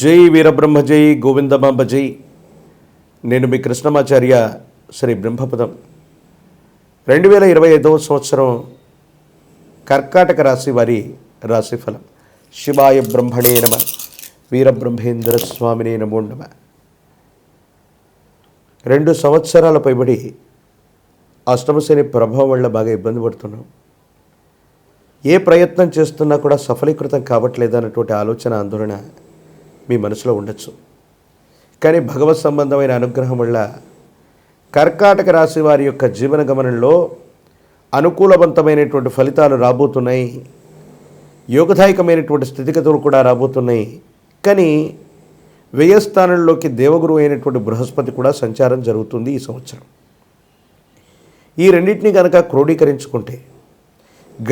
జై వీరబ్రహ్మ జై గోవిందమాంబ జై. నేను మీ కృష్ణమాచార్య శ్రీ బ్రహ్మపదం. రెండు వేల ఇరవై ఐదవ సంవత్సరం కర్కాటక రాశి వారి రాశిఫలం శివాయ బ్రహ్మణే నమ వీరబ్రహ్మేంద్ర స్వామినే నమో నమ. రెండు సంవత్సరాల పైబడి అష్టమశని ప్రభావం వల్ల బాగా ఇబ్బంది పడుతున్నాం. ఏ ప్రయత్నం చేస్తున్నా కూడా సఫలీకృతం కావట్లేదన్నటువంటి ఆలోచన ఆందోళన మీ మనసులో ఉండొచ్చు. కానీ భగవత్ సంబంధమైన అనుగ్రహం వల్ల కర్కాటక రాశి వారి యొక్క జీవన గమనంలో అనుకూలవంతమైనటువంటి ఫలితాలు రాబోతున్నాయి. యోగదాయకమైనటువంటి స్థితిగతులు కూడా రాబోతున్నాయి. కానీ వ్యయస్థానంలోకి దేవగురు అయినటువంటి బృహస్పతి కూడా సంచారం జరుగుతుంది ఈ సంవత్సరం. ఈ రెండింటిని కనుక క్రోడీకరించుకుంటే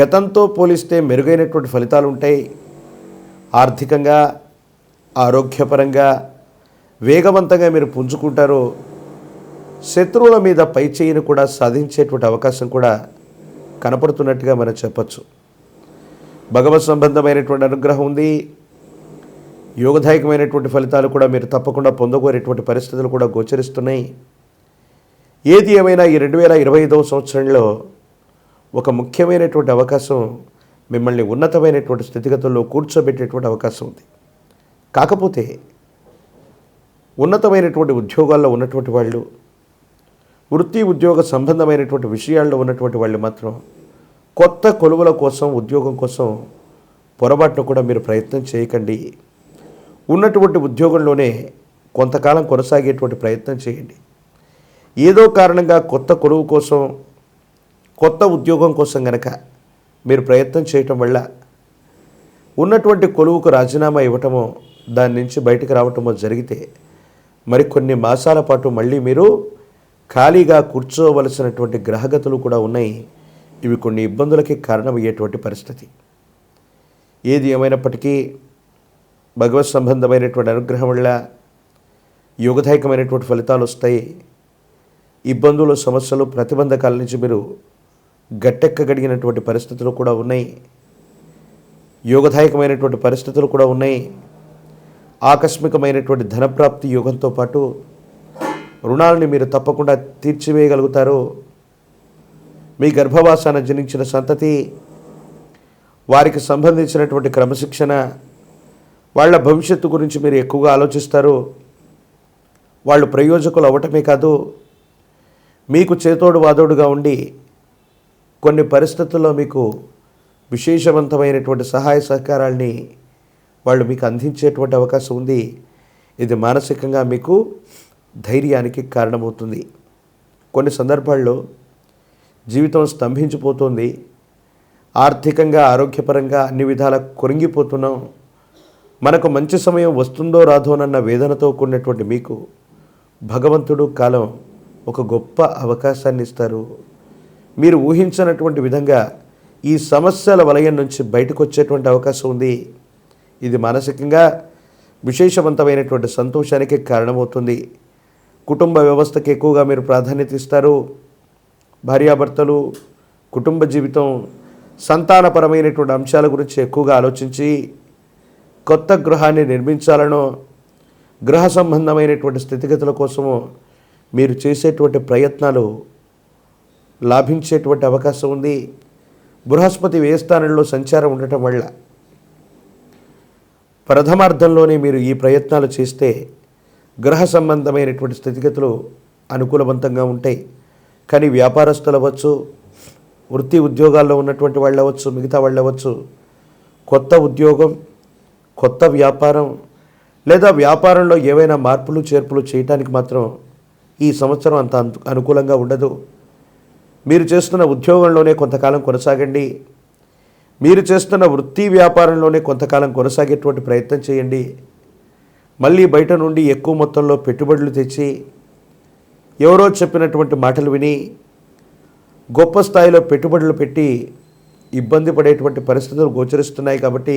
గతంతో పోలిస్తే మెరుగైనటువంటి ఫలితాలు ఉంటాయి. ఆర్థికంగా ఆరోగ్యపరంగా వేగవంతంగా మీరు పుంజుకుంటారు శత్రువుల మీద పై చేయిని కూడా సాధించేటువంటి అవకాశం కూడా కనపడుతున్నట్టుగా మనం చెప్పచ్చు. భగవత్ సంబంధమైనటువంటి అనుగ్రహం ఉంది. యోగదాయకమైనటువంటి ఫలితాలు కూడా మీరు తప్పకుండా పొందగోరేటువంటి పరిస్థితులు కూడా గోచరిస్తున్నాయి. ఏది ఏమైనా ఈ రెండు వేల ఇరవై ఐదవ సంవత్సరంలో ఒక ముఖ్యమైనటువంటి అవకాశం మిమ్మల్ని ఉన్నతమైనటువంటి స్థితిగతుల్లో కూర్చోబెట్టేటువంటి అవకాశం ఉంది. కాకపోతే ఉన్నతమైనటువంటి ఉద్యోగాల్లో ఉన్నటువంటి వాళ్ళు వృత్తి ఉద్యోగ సంబంధమైనటువంటి విషయాల్లో ఉన్నటువంటి వాళ్ళు మాత్రం కొత్త కొలువుల కోసం ఉద్యోగం కోసం పొరపాటును కూడా మీరు ప్రయత్నం చేయకండి. ఉన్నటువంటి ఉద్యోగంలోనే కొంతకాలం కొనసాగేటువంటి ప్రయత్నం చేయండి. ఏదో కారణంగా కొత్త కొలువు కోసం కొత్త ఉద్యోగం కోసం గనక మీరు ప్రయత్నం చేయటం వల్ల ఉన్నటువంటి కొలువుకు రాజీనామా ఇవ్వటమో దాని నుంచి బయటకు రావటమో జరిగితే మరికొన్ని మాసాల పాటు మళ్ళీ మీరు ఖాళీగా కూర్చోవలసినటువంటి గ్రహగతులు కూడా ఉన్నాయి. ఇవి కొన్ని ఇబ్బందులకి కారణమయ్యేటువంటి పరిస్థితి. ఏది ఏమైనప్పటికీ భగవత్ సంబంధమైనటువంటి అనుగ్రహం వల్ల యోగదాయకమైనటువంటి ఫలితాలు వస్తాయి. ఇబ్బందులు సమస్యలు ప్రతిబంధకాల నుంచి మీరు గట్టెక్కగలిగినటువంటి పరిస్థితులు కూడా ఉన్నాయి. యోగదాయకమైనటువంటి పరిస్థితులు కూడా ఉన్నాయి. ఆకస్మికమైనటువంటి ధనప్రాప్తి యోగంతో పాటు రుణాలని మీరు తప్పకుండా తీర్చివేయగలుగుతారు. మీ గర్భవాసాన జనించిన సంతతి వారికి సంబంధించినటువంటి క్రమశిక్షణ వాళ్ళ భవిష్యత్తు గురించి మీరు ఎక్కువగా ఆలోచిస్తారు. వాళ్ళు ప్రయోజకులు అవ్వటమే కాదు మీకు చేతోడు వాదోడుగా ఉండి కొన్ని పరిస్థితుల్లో మీకు విశేషవంతమైనటువంటి సహాయ సహకారాల్ని వాళ్ళు మీకు అందించేటువంటి అవకాశం ఉంది. ఇది మానసికంగా మీకు ధైర్యానికి కారణమవుతుంది. కొన్ని సందర్భాల్లో జీవితం స్తంభించిపోతుంది. ఆర్థికంగా ఆరోగ్యపరంగా అన్ని విధాల కొరింగిపోతున్నాం. మనకు మంచి సమయం వస్తుందో రాదోనన్న వేదనతో కూడినటువంటి మీకు భగవంతుడు కాలం ఒక గొప్ప అవకాశాన్ని ఇస్తారు. మీరు ఊహించినటువంటి విధంగా ఈ సమస్యల వలయం నుంచి బయటకు వచ్చేటువంటి అవకాశం ఉంది. ఇది మానసికంగా విశేషవంతమైనటువంటి సంతోషానికి కారణమవుతుంది. కుటుంబ వ్యవస్థకి ఎక్కువగా మీరు ప్రాధాన్యత ఇస్తారు. భార్యాభర్తలు కుటుంబ జీవితం సంతానపరమైనటువంటి అంశాల గురించి ఎక్కువగా ఆలోచించి కొత్త గృహాన్ని నిర్మించాలనో గృహ సంబంధమైనటువంటి స్థితిగతుల కోసము మీరు చేసేటువంటి ప్రయత్నాలు లాభించేటువంటి అవకాశం ఉంది. బృహస్పతి వ్యయస్థానంలో సంచారం ఉండటం వల్ల ప్రథమార్థంలోనే మీరు ఈ ప్రయత్నాలు చేస్తే గ్రహ సంబంధమైనటువంటి స్థితిగతులు అనుకూలవంతంగా ఉంటాయి. కానీ వ్యాపారస్తులు అవ్వచ్చు వృత్తి ఉద్యోగాల్లో ఉన్నటువంటి వాళ్ళు అవ్వచ్చు మిగతా వాళ్ళు అవ్వచ్చు కొత్త ఉద్యోగం కొత్త వ్యాపారం లేదా వ్యాపారంలో ఏవైనా మార్పులు చేర్పులు చేయటానికి మాత్రం ఈ సంవత్సరం అంత అనుకూలంగా ఉండదు. మీరు చేస్తున్న ఉద్యోగంలోనే కొంతకాలం కొనసాగండి. మీరు చేస్తున్న వృత్తి వ్యాపారంలోనే కొంతకాలం కొనసాగేటువంటి ప్రయత్నం చేయండి. మళ్ళీ బయట నుండి ఎక్కువ మొత్తంలో పెట్టుబడులు తెచ్చి ఎవరో చెప్పినటువంటి మాటలు విని గొప్ప స్థాయిలో పెట్టుబడులు పెట్టి ఇబ్బంది పడేటువంటి పరిస్థితులు గోచరిస్తున్నాయి కాబట్టి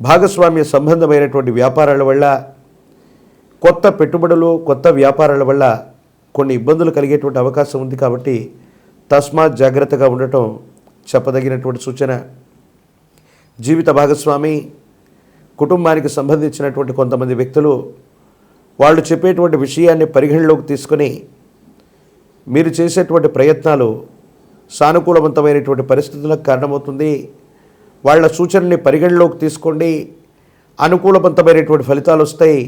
భాగస్వామ్య సంబంధమైనటువంటి వ్యాపారాల వల్ల కొత్త పెట్టుబడులు కొత్త వ్యాపారాల వల్ల కొన్ని ఇబ్బందులు కలిగేటువంటి అవకాశం ఉంది కాబట్టి తస్మాత్ జాగ్రత్తగా ఉండటం చెప్పదగినటువంటి సూచన. జీవిత భాగస్వామి కుటుంబానికి సంబంధించినటువంటి కొంతమంది వ్యక్తులు వాళ్ళు చెప్పేటువంటి విషయాన్ని పరిగణలోకి తీసుకొని మీరు చేసేటువంటి ప్రయత్నాలు సానుకూలవంతమైనటువంటి పరిస్థితులకు కారణమవుతుంది. వాళ్ళ సూచనని పరిగణలోకి తీసుకోండి. అనుకూలవంతమైనటువంటి ఫలితాలు వస్తాయి.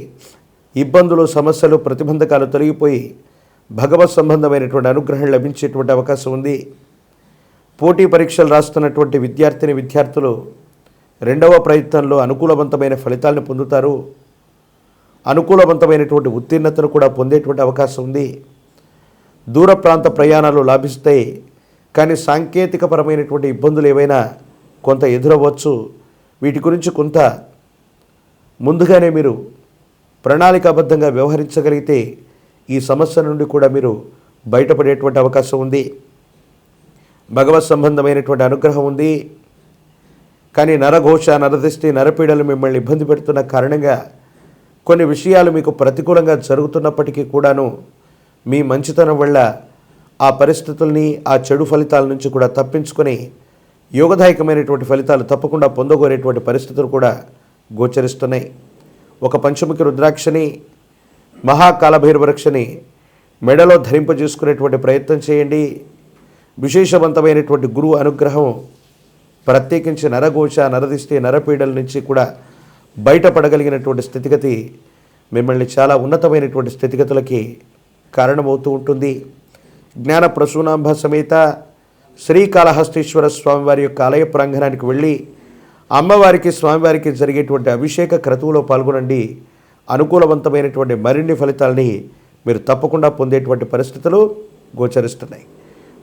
ఇబ్బందులు సమస్యలు ప్రతిబంధకాలు తొలగిపోయి భగవత్ సంబంధమైనటువంటి అనుగ్రహం లభించేటువంటి అవకాశం ఉంది. పోటీ పరీక్షలు రాస్తున్నటువంటి విద్యార్థిని విద్యార్థులు రెండవ ప్రయత్నంలో అనుకూలవంతమైన ఫలితాలను పొందుతారు. అనుకూలవంతమైనటువంటి ఉత్తీర్ణతను కూడా పొందేటువంటి అవకాశం ఉంది. దూర ప్రాంత ప్రయాణాలు లాభిస్తాయి. కానీ సాంకేతికపరమైనటువంటి ఇబ్బందులు ఏవైనా కొంత ఎదురవ్వచ్చు. వీటి గురించి కొంత ముందుగానే మీరు ప్రణాళికాబద్ధంగా వ్యవహరించగలిగితే ఈ సమస్య నుండి కూడా మీరు బయటపడేటువంటి అవకాశం ఉంది. భగవత్ సంబంధమైనటువంటి అనుగ్రహం ఉంది. కానీ నరఘోష నరదృష్టి నరపీడలు మిమ్మల్ని ఇబ్బంది పెడుతున్న కారణంగా కొన్ని విషయాలు మీకు ప్రతికూలంగా జరుగుతున్నప్పటికీ కూడాను మీ మంచితనం వల్ల ఆ పరిస్థితుల్ని ఆ చెడు ఫలితాల నుంచి కూడా తప్పించుకొని యోగదాయకమైనటువంటి ఫలితాలు తప్పకుండా పొందగోరేటువంటి పరిస్థితులు కూడా గోచరిస్తున్నాయి. ఒక పంచముఖి రుద్రాక్షని మహాకాలభైరవృక్షని మెడలో ధరింపజేసుకునేటువంటి ప్రయత్నం చేయండి. విశేషవంతమైనటువంటి గురువు అనుగ్రహం ప్రత్యేకించి నరఘోష నరదిష్టి నరపీడల నుంచి కూడా బయటపడగలిగినటువంటి స్థితిగతి మిమ్మల్ని చాలా ఉన్నతమైనటువంటి స్థితిగతులకి కారణమవుతూ ఉంటుంది. జ్ఞాన ప్రసూనాంబ సమేత శ్రీకాళహస్తీశ్వర స్వామివారి యొక్క ఆలయ ప్రాంగణానికి వెళ్ళి అమ్మవారికి స్వామివారికి జరిగేటువంటి అభిషేక క్రతువులో పాల్గొనండి. అనుకూలవంతమైనటువంటి మరిన్ని ఫలితాలని మీరు తప్పకుండా పొందేటువంటి పరిస్థితులు గోచరిస్తున్నాయి.